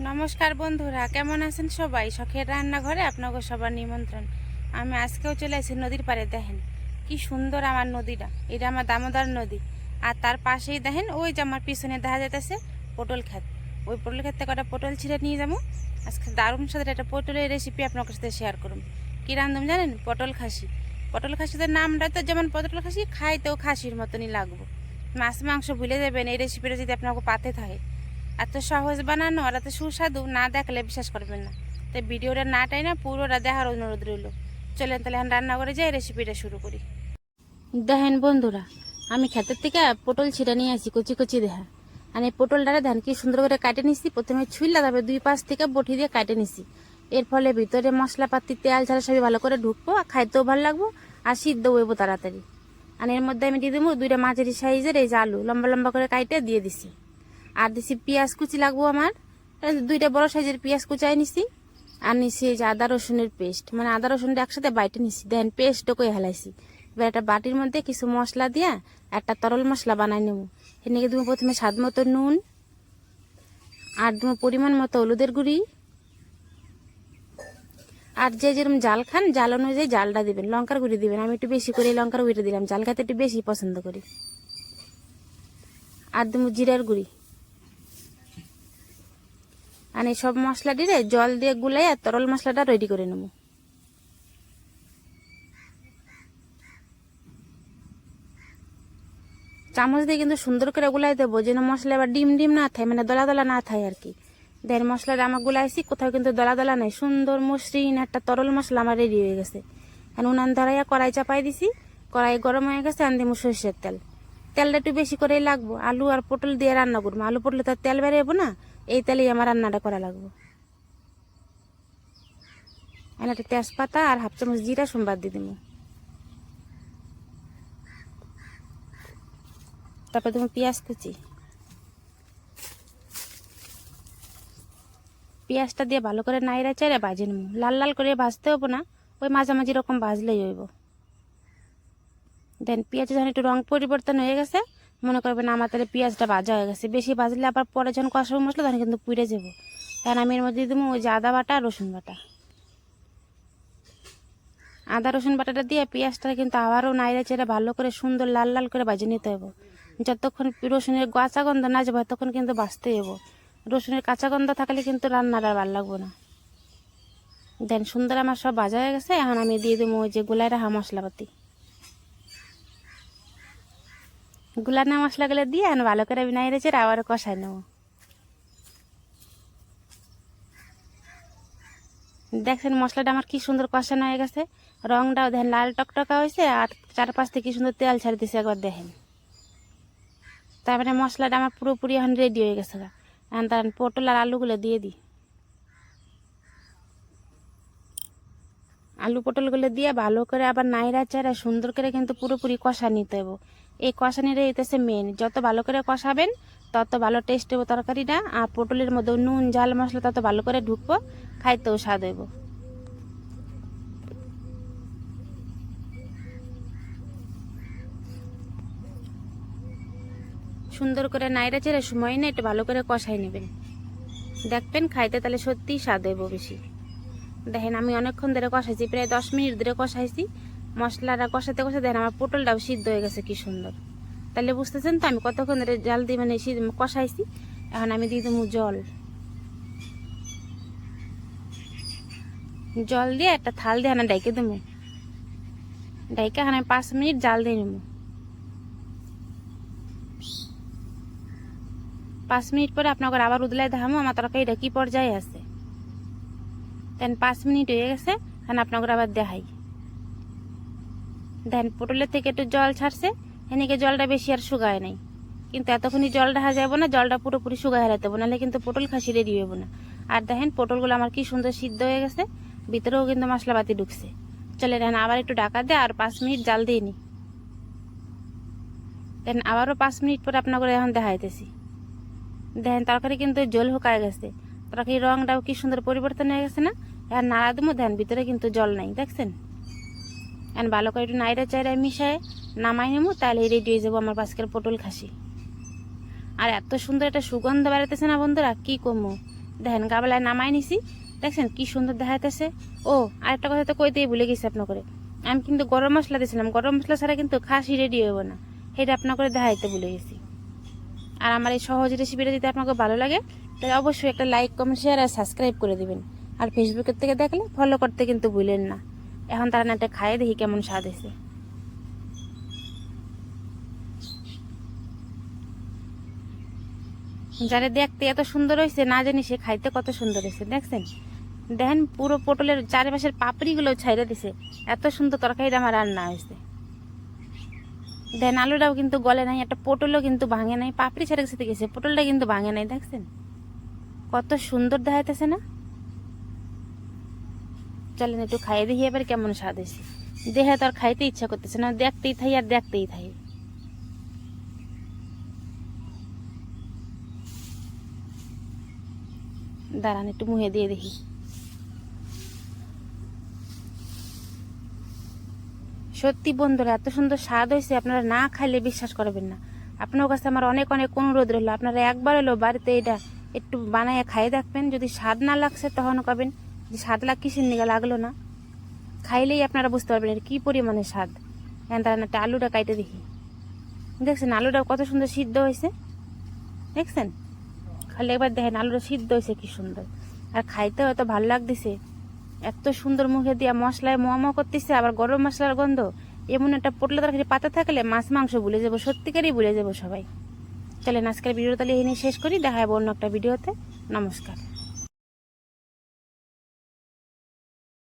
নমস্কার বন্ধুরা, কেমন আছেন সবাই? শখের রান্নাঘরে আপনাকে সবার নিমন্ত্রণ। আমি আজকেও চলে আসি নদীর পাড়ে, দেখেন। কি সুন্দর আমার নদীটা। এটা আমার দামোদর নদী। আর তার পাশেই দেখেন, ওই যে আমার পিছনে দেখা যাইতেছে পটল ক্ষেত। ওই পটল ক্ষেত থেকে পটল ছিঁড়ে নিয়ে যাব। আজকে দারুণ সাথে একটা পটলের রেসিপি আপনার সাথে শেয়ার করুন। কী রান্ধুম জানেন? পটল খাসি। পটল খাসিদের নামটা তো যেমন পটল খাসি, খাইতেও খাসির মতনই লাগবো। মাছ মাংস ভুলে যাবেন, এই রেসিপিটা যদি আপনাকে পাতে থাকে। এত সহজ বানানো, আর এত সুস্বাদু, না দেখলে বিশ্বাস করবেন না। তাই ভিডিওটা না টাই না পুরোটা দেখার অনুরোধ রইল। চলেন তাহলে এখন রান্না করে যাই রেসিপিটা শুরু করি। দেখেন বন্ধুরা, আমি ক্ষেতের থেকে পটল ছিঁড়ে নিয়ে আসি, কচি কচি দেখা আর এই পটলটা ধান কি সুন্দর করে কাটে নিছি। প্রথমে ছুইলা তারপরে দুই পাশ থেকে বটি দিয়ে কাটে নিছি। এর ফলে ভিতরে মশলাপাতি, তেল, ঝাল সবই ভালো করে ঢুকবো, আর খাইতেও ভালো লাগবো, আর সিদ্ধ হইবো তাড়াতাড়ি। আর এর মধ্যে আমি দিয়ে দেবো দুইটা মাঝারি সাইজের এই যে আলু, লম্বা লম্বা করে কাইটে দিয়ে দিছি। আর দিছি পেঁয়াজ কুচি লাগবো আমার। দুইটা বড় সাইজের পেঁয়াজ কুচাই নিছি। আর নিছি এই যে আদা রসুনের পেস্ট। মানে আদা রসুনটা একসাথে বাইটে নিছি। দেন পেস্টও করে হেলাইছি এবার একটা বাটির মধ্যে কিছু মশলা দিয়া একটা তরল মশলা বানাই নেব। এদিকে তুমি প্রথমে স্বাদ মতো নুন। আর তুমি পরিমাণ মতো হলুদের গুঁড়ি। আর যে যেরকম জাল খান, জাল অনুযায়ী জালটা দিবেন, লঙ্কার গুঁড়ি দিবেন। আমি একটু বেশি করে লঙ্কার গুঁড়ি দিলাম। জাল খেতে একটু বেশি পছন্দ করি। আর দেবো জিরার গুঁড়ি। আর এই সব মশলা দিয়ে জল দিয়ে গুলাই আর তরল মশলাটা রেডি করে নেব। চামচ দিয়ে কিন্তু সুন্দর করে গুলাই দেবো, যেন মশলা এবার ডিম ডিম না থাকে মানে দলা দলা না থাকে আর কি দেন মশলাটা আমার গুলাইছি, কোথাও কিন্তু দলা দলা নাই, সুন্দর মসৃণ একটা তরল মশলা আমার রেডি হয়ে গেছে। এখন উনান ধরাইয়া কড়াই চাপাই দিছি, কড়াই গরম হয়ে গেছে, আন দিমু সর্ষের তেল। তেলটা একটু বেশি করেই লাগবো, আলু আর পটল দিয়ে রান্না করব। আলু পটলে তো আর তেল বেরোবো না এই তেলেই আমার রান্নাটা করা লাগবো। আর একটা তেজপাতা আর হাফ চামচ জিরা সোমবার দিয়ে দেবো। তারপর তুমি পেঁয়াজ কুচি। পেঁয়াজটা দিয়ে ভালো করে নাইরা চাইরা ভাজে নেব। লাল লাল করে ভাজতে হব না, ওই মাঝামাঝি রকম ভাজলেই হইব। দেন পেঁয়াজ যখন একটু রং পরিবর্তন হয়ে গেছে মনে করবেন আমার তাহলে পেঁয়াজটা ভাজা হয়ে গেছে। বেশি ভাজলে আবার পরে যখন কষাবো মশলা তখন কিন্তু পুড়ে যাব। কারণ আমি এর মধ্যে দিয়ে দেবো ওই যে আদা বাটা আর রসুন বাটা। আদা রসুন বাটাটা দিয়ে পেঁয়াজটা কিন্তু আবারও নাইড়ে চেড়ে ভালো করে সুন্দর লাল লাল করে ভাজে নিতে হবে। যতক্ষণ রসুনের কাঁচা গন্ধ না যাবে ততক্ষণ কিন্তু বাঁচতে যাব রসুনের কাঁচা গন্ধ থাকলে কিন্তু রান্নাটা ভালো লাগবে না। দেন সুন্দর আমার সব ভাজা হয়ে গেছে, এখন আমি দিয়ে দেবো ওই যে গোলাই রাহা মশলাপাতি। গুলানা মশলাগুলো দিয়ে এখন ভালো করে বিনাই রেছে আবার কষাই নেব। দেখছেন মশলাটা আমার কি সুন্দর কষানো হয়ে গেছে। রংটাও দেখেন লাল টকটকা হয়েছে আর চারপাশ থেকে কি সুন্দর তেল ছাড়ি দিছে একবার দেখেন। তারপরে মশলাটা আমার পুরোপুরি এখন রেডি হয়ে গেছে এখন তার পটল আর আলুগুলো দিয়ে দিই। আলু পটলগুলো দিয়ে ভালো করে আবার নাইরা চাইরা সুন্দর করে কিন্তু পুরোপুরি কষা নিতে হবে এই কষানিটা হইতেছে মেন যত ভালো করে কষাবেন, তত ভালো টেস্ট হবে তরকারিটা, আর পটলের মধ্যে নুন, ঝাল মশলা তত ভালো করে ঢুকবো, খাইতেও স্বাদ হইব। সুন্দর করে নাইরা চেড়ে সময় না একটু ভালো করে কষাই নেবেন। দেখবেন খাইতে তাহলে সত্যিই স্বাদ হইব বেশি। দেখেন আমি অনেকক্ষণ ধরে কষাইছি, প্রায় দশ মিনিট ধরে কষাইছি। মশলাটা কষাতে কষাতে দেখেন আমার পটলটাও সিদ্ধ হয়ে গেছে, কি সুন্দর। তাহলে বুঝতেছেন তো, আমি কতক্ষণ ধরে জাল দিয়ে মানে কষাইছি, এখন আমি দিয়ে দেবো জল। জল দিয়ে একটা থাল দিয়ে হানা ডাইকে দেবো। ডাইকে হানা পাঁচ মিনিট জাল দিয়ে নেব। পাঁচ মিনিট পরে আপনাকে আবার উদলাই দেখামো আমার তরকারিটা কি পর্যায়ে আছে। দেন পাঁচ মিনিট হয়ে গেছে, এখন আপনাকে আবার দেখাই। দেন পটলের থেকে একটু জল ছাড়ছে এদিকে জলটা বেশি আর শুকায় নাই। কিন্তু এতক্ষণই জল ঢাকা যাব না, জলটা পুরোপুরি শুকায় হেরাতে হবে নাহলে কিন্তু পটল খাসি রেডি হইব না। আর দেখেন পটলগুলো আমার কি সুন্দর সিদ্ধ হয়ে গেছে, ভিতরেও কিন্তু মশলাপাতি ঢুকছে। চলে দেখেন আবার একটু ডাকা দে আর পাঁচ মিনিট জাল দিয়ে নি দেন আবারও পাঁচ মিনিট পরে আপনাকে এখন দেখাইতেছি। দেখেন তরকারি কিন্তু জল হুকায় গেছে, তরকারির রংটাও কি সুন্দর পরিবর্তন হয়ে গেছে না? আর নাড়া দেবো, দেন ভিতরে কিন্তু জল নাই, দেখছেন? এখন ভালো করে একটু নাইরা চাইরা মিশায় নামাই নেব তাহলে রেডি হয়ে যাব আমার পাঁচকের পটল খাসি। আর এত সুন্দর একটা সুগন্ধ বেড়াতেছে না বন্ধুরা, কী কমো? দেখেন গাবলায় নামাই নিছি, দেখছেন কি সুন্দর দেখাইতেছে। ও, আরেকটা কথা তো কইতেই ভুলে গেছি আপনার করে আমি কিন্তু গরম মশলা দিয়েছিলাম গরম মশলা ছাড়া কিন্তু খাসি রেডি হইব না। সেটা আপনার করে দেখাইতে ভুলে গেছি। আর আমার এই সহজ রেসিপিটা যদি আপনাকে ভালো লাগে, তাহলে অবশ্যই একটা লাইক, কমেন্ট, শেয়ার আর সাবস্ক্রাইব করে দিবেন। আর ফেসবুকের থেকে দেখলে ফলো করতে কিন্তু ভুলেন না। এখন তারা না একটা খাইয়ে দেখি কেমন স্বাদ এসে যারা দেখতে এত সুন্দর হয়েছে, না জানি সে খাইতে কত সুন্দর হয়েছে, দেখছেন? দেখেন, পুরো পটলের চারিপাশের পাপড়িগুলো ছাইড়ে দিছে। এত সুন্দর তরকারিটা আমার রান্না হয়েছে। দেন আলুটাও কিন্তু গলে নাই, একটা পটলও কিন্তু ভাঙে নাই, পাপড়ি ছেড়ে গেছে গেছে, পটলটা কিন্তু ভাঙে নাই, দেখছেন? কত সুন্দর দেখাইতেছে না? চলেন একটু খাইয়ে দেখি এবার কেমন স্বাদ হয়েছে। দেহে তো আর খাইতে ইচ্ছা করতেছে না, দেখতেই থাই আর দেখতেই থাই। দাঁড়ান, একটু মুহে দিয়ে দেখি। সত্যি বন্ধুরা, এত সুন্দর স্বাদ হয়েছে, আপনারা না খাইলে বিশ্বাস করবেন না। আপনার কাছে আমার অনেক অনেক অনুরোধ রইল, আপনারা একবার হলো বাড়িতে এটা একটু বানায় খাইয়ে দেখবেন। যদি স্বাদ না লাগছে তখন কবেন যে স্বাদ লাগ কিসের নিগে লাগল না? খাইলেই আপনারা বুঝতে পারবেন এর কী পরিমাণে স্বাদ। এখন তারা একটা আলুটা কাইটে দেখি। দেখছেন আলুটা কত সুন্দর সিদ্ধ হয়েছে? দেখছেন? খালি একবার দেখেন আলুটা সিদ্ধ হয়েছে কি সুন্দর। আর খাইতে হয়তো ভালো লাগতেছে। এত সুন্দর মুখে দিয়া মশলায় মোয়ামো করতেছে, আবার গরম মশলার গন্ধ। এমন একটা পটলা তরকারি পাতা থাকলে মাছ মাংস ভুলে যাব, সত্যিকারই ভুলে যাব সবাই। চলেন আজকের ভিডিওটা তাহলে এনে শেষ করি, দেখা যাব অন্য একটা ভিডিওতে। নমস্কার।